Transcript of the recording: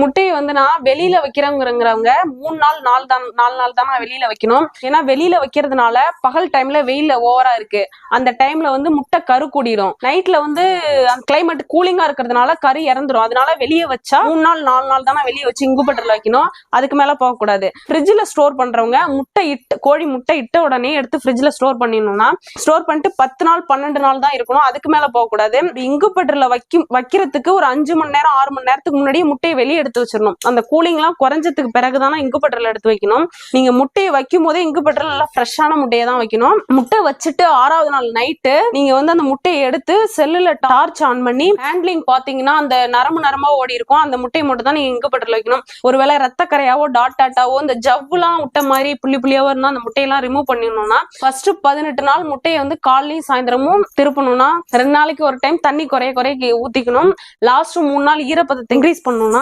முட்டையை வந்து நான் வெளியில வைக்கிறவங்கிறவங்க மூணு நாள் நாலு தான் நாலு நாள் தான் நான் வெளியில வைக்கணும். ஏன்னா வெளியில வைக்கிறதுனால பகல் டைம்ல வெயில ஓவரா இருக்கு. அந்த டைம்ல வந்து முட்டை கரு கூடிடும் நைட்ல வந்து அந்த கிளைமேட் கூலிங்கா இருக்கிறதுனால கரு இறந்துரும். அதனால வெளியே வச்சா மூணு நாள் நாலு நாள் தான் நான் வெளியே வச்சு இங்குபட்டர்ல வைக்கணும். அதுக்கு மேல போக கூடாது ஃப்ரிட்ஜ்ல ஸ்டோர் பண்றவங்க முட்டை இட்டு கோழி முட்டை இட்ட உடனே எடுத்து ஃப்ரிட்ஜ்ல ஸ்டோர் பண்ணிடணும்னா ஸ்டோர் பண்ணிட்டு பத்து நாள் பன்னெண்டு நாள் தான் இருக்கணும். அதுக்கு மேல போக கூடாது இங்குபட்டர்ல வைக்கும் வைக்கிறதுக்கு ஒரு அஞ்சு மணி நேரம் ஆறு மணி நேரத்துக்கு முன்னாடியே முட்டையை வெளியே எடுத்து வச்சிடணும். அந்த கூலிங்லாம் குறைஞ்சதுக்கு பிறகு தானே இங்கு பட்டரில் எடுத்து வைக்கணும். நீங்கள் முட்டையை வைக்கும் போதே இங்கு பட்டரில் நல்லா ஃப்ரெஷ்ஷான முட்டையை தான் வைக்கணும். முட்டை வச்சுட்டு ஆறாவது நாள் நைட்டு நீங்கள் வந்து அந்த முட்டையை எடுத்து செல்லில் டார்ச் ஆன் பண்ணி ஹேண்ட்லிங் பார்த்தீங்கன்னா அந்த நரம்பு நரமாக ஓடி இருக்கும். அந்த முட்டையை மட்டும் தான் இங்கு பட்ரில் வைக்கணும். ஒருவேளை ரத்த கரையாவோ டாட் டாட்டாவோ இந்த ஜவ்வுலாம் விட்ட மாதிரி புள்ளி புள்ளியாவோ இருந்தால் அந்த முட்டையெல்லாம் ரிமூவ் பண்ணிடணும்னா ஃபர்ஸ்ட் பதினெட்டு நாள் முட்டையை வந்து காலையும் சாயந்தரமும் திருப்பணும்னா ரெண்டு நாளைக்கு ஒரு டைம் தண்ணி குறைய குறைய ஊத்திக்கணும். லாஸ்ட் மூணு நாள் ஈரப்பதத்தை இன்க்ரீஸ் பண்ணணும்னா